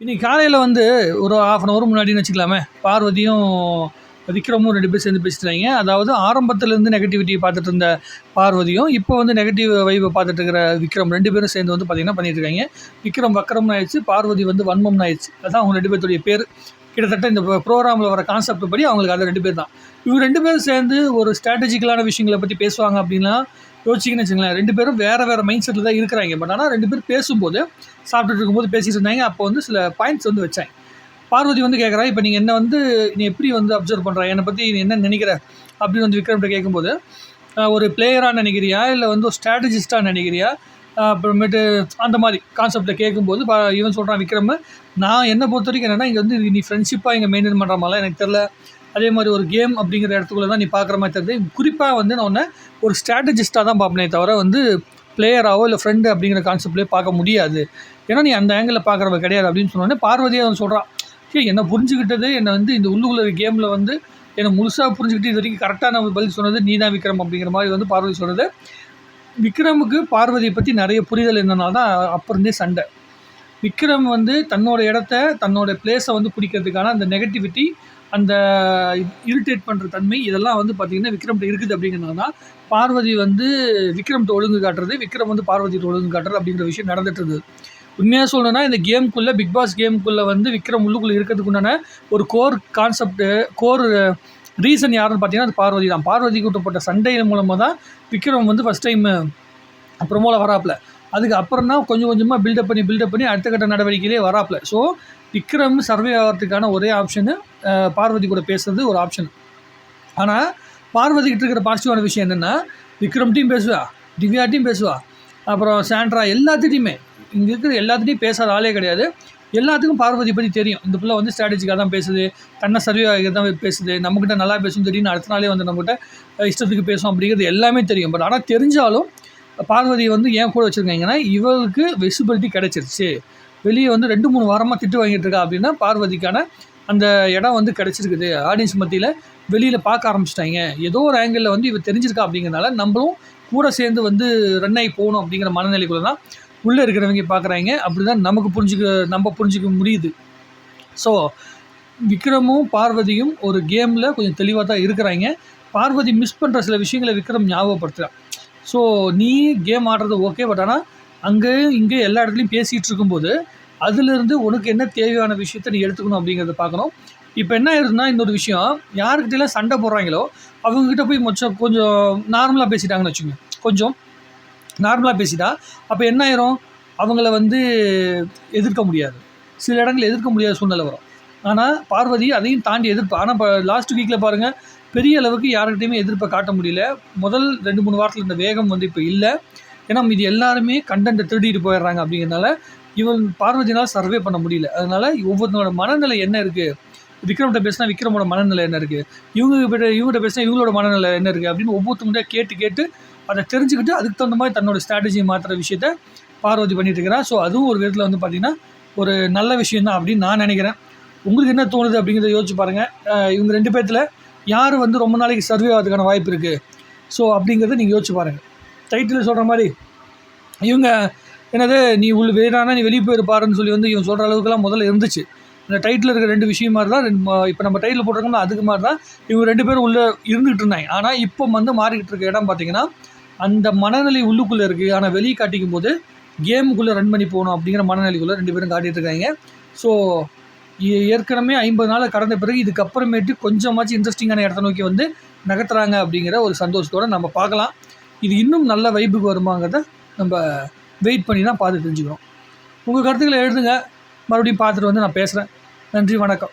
இன்னைக்கு காலையில் வந்து ஒரு ஆஃப் அன் ஹவர் முன்னாடின்னு வச்சுக்கலாமே பார்வதியும் விக்ரமும் ரெண்டு பேர் சேர்ந்து பேசிட்டாங்க அதாவது ஆரம்பத்துலேருந்து நெகட்டிவிட்டி பார்த்துட்டு இருந்த பார்வதியும் இப்போ வந்து நெகட்டிவ் வைவை பார்த்துட்டு இருக்கிற விக்ரம் ரெண்டு பேரும் சேர்ந்து வந்து பார்த்திங்கன்னா பண்ணிட்டு இருக்காங்க. விக்ரம் வக்ரம்னு ஆயிடுச்சு பார்வதி வந்து வன்மம்னு ஆயிடுச்சு. அதான் அவங்க ரெண்டு பேர்த்துடைய பேர். கிட்டத்தட்ட இந்த ப்ரோக்ராமில் வர கான்செப்ட் படி அவங்களுக்கு அது ரெண்டு பேர் தான் இவங்க ரெண்டு பேரும் சேர்ந்து ஒரு ஸ்ட்ராட்டஜிக்கலான விஷயங்களை பற்றி பேசுவாங்க அப்படின்னா யோசிச்சிங்கன்னு வச்சுங்களேன் ரெண்டு பேரும் வேறு வேறு மைண்ட் செட்டில் தான் இருக்கிறாங்க. பட் ஆனால் ரெண்டு பேரும் பேசும்போது சாப்பிட்டுட்டு இருக்கும்போது பேசிகிட்டு இருந்தாங்க. அப்போ வந்து சில பாயிண்ட்ஸ் வந்து வச்சாங்க. பார்வதி வந்து கேட்குறா இப்போ நீங்கள் என்ன வந்து நீ எப்படி வந்து அப்சர்வ் பண்ணுற என்னை பற்றி நீ என்ன நினைக்கிற? அப்படின்னு வந்து விக்ரம்கிட்ட கேட்கும்போது ஒரு பிளேயராக நினைக்கிறியா? இல்லை வந்து ஒரு ஸ்ட்ராட்டஜிஸ்ட்டாக நினைக்கிறியா? அப்புறமேட்டு அந்த மாதிரி கான்செப்டை கேட்கும்போது இவன் சொல்கிறான் விக்ரம் நான் என்னை பொறுத்த வரைக்கும் என்னென்னா இங்கே வந்து நீ ஃப்ரெண்ட்ஷிப்பாக இங்கே மெயின்டைன் பண்ணுற மாதிரிலாம் எனக்கு தெரில அதே மாதிரி ஒரு கேம் அப்படிங்கிற இடத்துக்குள்ள தான் நீ பார்க்குற மாதிரி தெரியுது. குறிப்பாக வந்து நான் ஒன்று ஒரு ஸ்ட்ராட்டஜிஸ்ட்டாக தான் பார்ப்பனே தவிர வந்து பிளேயராகவோ இல்லை ஃப்ரெண்டு அப்படிங்கிற கான்செப்ட்லேயே பார்க்க முடியாது. ஏன்னா நீ அந்த ஆங்கிளில் பார்க்குறவ கிடையாது அப்படின்னு சொன்னோடனே பார்வதியாக அவன் சொல்கிறான் சரி என்னை புரிஞ்சுக்கிட்டது என்னை வந்து இந்த உள்ளுக்குள்ள கேமில் வந்து என்னை முழுசாக புரிஞ்சுக்கிட்டு இது வரைக்கும் கரெக்டான பதில் சொன்னது நீ தான் விக்ரம் அப்படிங்கிற மாதிரி வந்து பார்வதி சொல்கிறது விக்ரமுக்கு பார்வதியை பற்றி நிறைய புரிதல் என்னன்னா தான் அப்போ இருந்தே சண்டை. விக்ரம் வந்து தன்னோட இடத்த தன்னோட பிளேஸை வந்து பிடிக்கிறதுக்கான அந்த நெகட்டிவிட்டி அந்த இரிட்டேட் பண்ணுற தன்மை இதெல்லாம் வந்து பார்த்திங்கன்னா விக்ரம்கிட்ட இருக்குது அப்படிங்கிறனால தான் பார்வதி வந்து விக்ரம்கிட்ட ஒழுங்கு காட்டுறது விக்ரம் வந்து பார்வதிட்டு ஒழுங்கு காட்டுறது அப்படிங்கிற விஷயம் நடந்துட்டு இருந்தது. உண்மையாக சொல்லணும்னா இந்த கேமுக்குள்ளே பிக் பாஸ் கேம்குள்ளே வந்து விக்ரம் உள்ளுக்குள்ளே இருக்கிறதுக்குண்டான ஒரு கோர் கான்செப்ட்டு கோர் ரீசன் யாருன்னு பார்த்தீங்கன்னா அது பார்வதி தான். பார்வதி கூட்டப்பட்ட சண்டையின் மூலமாக தான் விக்ரம் வந்து ஃபஸ்ட் டைம் ப்ரொமோவில் வராப்புல. அதுக்கு அப்புறம் தான் கொஞ்சம் கொஞ்சமாக பில்டப் பண்ணி பில்டப் பண்ணி அடுத்த கட்ட நடவடிக்கையிலே வராப்புல. ஸோ விக்ரம் சர்வே ஆகிறதுக்கான ஒரே ஆப்ஷனு பார்வதி கூட பேசுறது ஒரு ஆப்ஷன் ஆனால் பார்வதி கிட்ட இருக்கிற பாசிட்டிவான விஷயம் என்னென்னா விக்ரம்ட்டையும் பேசுவா திவ்யாட்டையும் பேசுவா அப்புறம் சாண்ட்ரா எல்லாத்துட்டையுமே இங்கே இருக்கிற எல்லாத்துட்டையும் பேசாத ஆளே கிடையாது. எல்லாத்துக்கும் பார்வதி பற்றி தெரியும். இந்த பிள்ளை வந்து ஸ்ட்ராட்டஜிக்காக தான் பேசுது தன்னை சர்வே ஆகி தான் பேசுது நம்மக்கிட்ட நல்லா பேசும் திடீர்னு அடுத்த நாளே வந்து நம்மகிட்ட இஷ்டத்துக்கு பேசும் அப்படிங்கிறது எல்லாமே தெரியும். பட் ஆனால் தெரிஞ்சாலும் பார்வதி வந்து ஏன் கூட வச்சுருக்காங்கன்னா இவளுக்கு விசிபிலிட்டி கிடச்சிருச்சு. வெளியே வந்து ரெண்டு மூணு வாரமாக திட்டு வாங்கிட்டு இருக்கா அப்படின்னா பார்வதிக்கான அந்த இடம் வந்து கிடச்சிருக்குது. ஆடியன்ஸ் மத்தியில் வெளியில் பார்க்க ஆரம்பிச்சிட்டாங்க. ஏதோ ஒரு ஆங்கிளில் வந்து இவ தெரிஞ்சிருக்கா அப்படிங்கிறனால நம்மளும் கூட சேர்ந்து வந்து ரன் ஆகி போகணும் அப்படிங்கிற மனநிலைக்குள்ள தான் உள்ளே இருக்கிறவங்க பார்க்குறாங்க. அப்படி தான் நமக்கு புரிஞ்சுக்க நம்ம புரிஞ்சுக்க முடியுது. ஸோ விக்ரமும் பார்வதியும் ஒரு கேமில் கொஞ்சம் தெளிவாக தான் இருக்கிறாங்க. பார்வதி மிஸ் பண்ணுற சில விஷயங்களை விக்ரம் ஞாபகப்படுத்துகிறான் ஸோ நீ கேம் ஆடுறது ஓகே பட் ஆனால் அங்கேயும் இங்கே எல்லா இடத்துலையும் பேசிகிட்டு இருக்கும்போது அதுலேருந்து உனக்கு என்ன தேவையான விஷயத்த நீ எடுத்துக்கணும் அப்படிங்கிறத பார்க்கணும். இப்போ என்ன ஆயிருதுன்னா இன்னொரு விஷயம். யாருக்கிட்டலாம் சண்டை போடுறாங்களோ அவங்கக்கிட்ட போய் மொச்சம் கொஞ்சம் நார்மலாக பேசிட்டாங்கன்னு வச்சுக்கோங்க. கொஞ்சம் நார்மலாக பேசிட்டா அப்போ என்ன ஆயிரும்? அவங்கள வந்து எதிர்க்க முடியாது. சில இடங்களில் எதிர்க்க முடியாத சூழ்நிலை வரும். ஆனால் பார்வதி அதையும் தாண்டி எதிர்ப்பு ஆனால் இப்போ லாஸ்ட் வீக்கில் பாருங்கள் பெரிய அளவுக்கு யார்கிட்டையுமே எதிர்ப்பை காட்ட முடியல. முதல் ரெண்டு மூணு வாரத்தில் இந்த வேகம் வந்து இப்போ இல்லை. ஏன்னா இது எல்லாருமே கண்டென்ட்டை திருடிட்டு போயிடுறாங்க அப்படிங்கிறனால இவன் பார்வதினால் சர்வே பண்ண முடியல. அதனால் ஒவ்வொருத்தனோட மனநிலை என்ன இருக்குது விக்ரம்கிட்ட பேசினா விக்ரமோட மனநிலை என்ன இருக்குது இவங்க கிட்ட இவங்ககிட்ட பேசினா இவங்களோட மனநிலை என்ன இருக்குது அப்படின்னு ஒவ்வொருத்தவங்கள்ட்ட கேட்டு கேட்டு அதை தெரிஞ்சுக்கிட்டு அதுக்கு தகுந்த மாதிரி தன்னோட ஸ்ட்ராட்டஜி மாற்றுற விஷயத்த பார்வதி பண்ணிட்டு இருக்கிறா ஸோ அதுவும் ஒரு விதத்தில் வந்து பார்த்திங்கன்னா ஒரு நல்ல விஷயம் தான் அப்படின்னு நான் நினைக்கிறேன். உங்களுக்கு என்ன தோணுது அப்படிங்கிறத யோசிச்சு பாருங்கள் இவங்க ரெண்டு பேர்த்தில் யார் வந்து ரொம்ப நாளைக்கு சர்வே ஆகிறதுக்கான வாய்ப்பு இருக்குது ஸோ அப்படிங்கிறத நீங்கள் யோசிச்சு பாருங்கள் டைட்டில் சொல்கிற மாதிரி இவங்க என்னது நீ உள்ள வேணானா நீ வெளியே போயிருப்பாருன்னு சொல்லி வந்து இவன் சொல்கிற அளவுக்குலாம் முதல்ல இருந்துச்சு. இந்த டைட்டில் இருக்கிற ரெண்டு விஷயம் மாதிரி தான் இப்போ நம்ம டைட்டில் போட்டிருக்கோம்னா அதுக்கு மாதிரி தான் இவங்க ரெண்டு பேரும் உள்ளே இருந்துகிட்டு இருந்தாங்க. ஆனால் இப்போ வந்து மாறிக்கிட்டு இருக்க இடம் பார்த்தீங்கன்னா அந்த மனநிலை உள்ளுக்குள்ளே இருக்குது ஆனால் வெளியே காட்டிக்கும் போது கேமுக்குள்ளே ரன் பண்ணி போகணும் அப்படிங்கிற மனநிலைக்குள்ளே ரெண்டு பேரும் காட்டிகிட்டு இருக்காங்க. ஸோ ஏற்கனவே ஐம்பது நாள் கடந்த பிறகு இதுக்கப்புறமேட்டு கொஞ்சமாச்சும் இன்ட்ரெஸ்டிங்கான இடத்த நோக்கி வந்து நகர்த்துறாங்க அப்படிங்கிற ஒரு சந்தோஷத்தோடு நம்ம பார்க்கலாம். இது இன்னும் நல்ல வைப்புக்கு வருமாங்கிறத நம்ம வெயிட் பண்ணி தான் பார்த்து தெரிஞ்சுக்கிறோம். உங்கள் கருத்துக்களை எழுதுங்க. மறுபடியும் பார்த்துட்டு வந்து நான் பேசுகிறேன் நன்றி வணக்கம்.